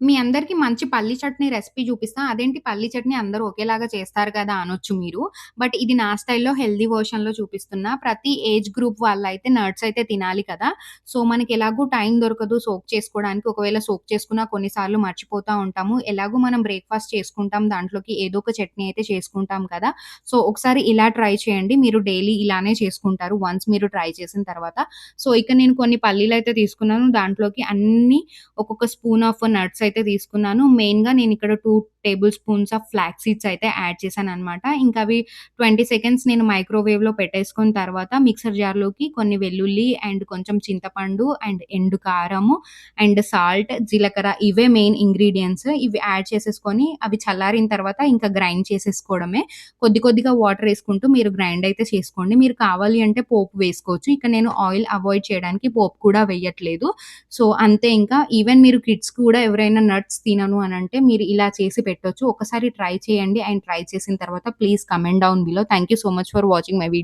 మీ అందరికి మంచి పల్లి చట్నీ రెసిపీ చూపిస్తా. అదేంటి పల్లి చట్నీ అందరూ ఒకేలాగా చేస్తారు కదా! అనొచ్చు మీరు. బట్ ఇది నా స్టైల్‌లో వర్షన్లో చూపిస్తున్నా. ప్రతి ఏజ్ గ్రూప్ వాళ్ళైతే నట్స్ అయితే తినాలి కదా! సో, మనకి ఎలాగో టైం దొరకదు సోక్ చేసుకోవడానికి. ఒకవేళ సోక్ చేసుకున్నా కొన్నిసార్లు మర్చిపోతూ మర్చిపోతా ఉంటాము. ఎలాగో మనం బ్రేక్‌ఫాస్ట్ చేసుకుంటాం. దాంట్లోకి ఏదో ఒక చట్నీ అయితే చేసుకుంటాం కదా! సో, ఒకసారి ఇలా ట్రై చేయండి. మీరు డైలీ ఇలానే చేసుకుంటారు. వన్స్ మీరు ట్రై చేసిన తర్వాత. సో, ఇక నేను కొన్ని పల్లీలు అయితే తీసుకున్నాను. దాంట్లోకి అన్ని ఒక్కొక్క స్పూన్ ఆఫ్ నట్స్ అయితే తీసుకున్నాను. మెయిన్‌గా నేనిక్కడ 2 table spoons of flax seeds అయితే యాడ్ చేశాననమాట. ఇంకా అవి 20 సెకండ్స్ నేను మైక్రోవేవ్‌లో పెట్టేసుకున్న తర్వాత మిక్సర్ జార్‌లోకి కొన్ని వెల్లుల్లి అండ్ కొంచెం చింతపండు అండ్ ఎండు కారము అండ్ సాల్ట్, జీలకర్ర ఇవే మెయిన్ ఇంగ్రీడియంట్స్ ఇవి యాడ్ చేసేసుకొని అవి చల్లారిన తర్వాత ఇంకా గ్రైండ్ చేసేసుకోవడమే. కొద్ది కొద్దిగా వాటర్ వేసుకుంటూ మీరు గ్రైండ్ అయితే చేసుకోండి. మీరు కావాలి అంటే పోపు వేసుకోవచ్చు. ఇక నేను ఆయిల్ అవాయిడ్ చేయడానికి పోపు కూడా వేయట్లేదు. సో, అంతే ఇంకా. ఈవెన్ మీరు కిడ్స్ కూడా ఎవరైనా నట్స్ తినను అని అంటే మీరు ఇలా చేసి పెట్టొచ్చు. ఒకసారి ట్రై చేయండి. అండ్ ట్రై చేసిన తర్వాత please comment down below. Thank you so much for watching my video.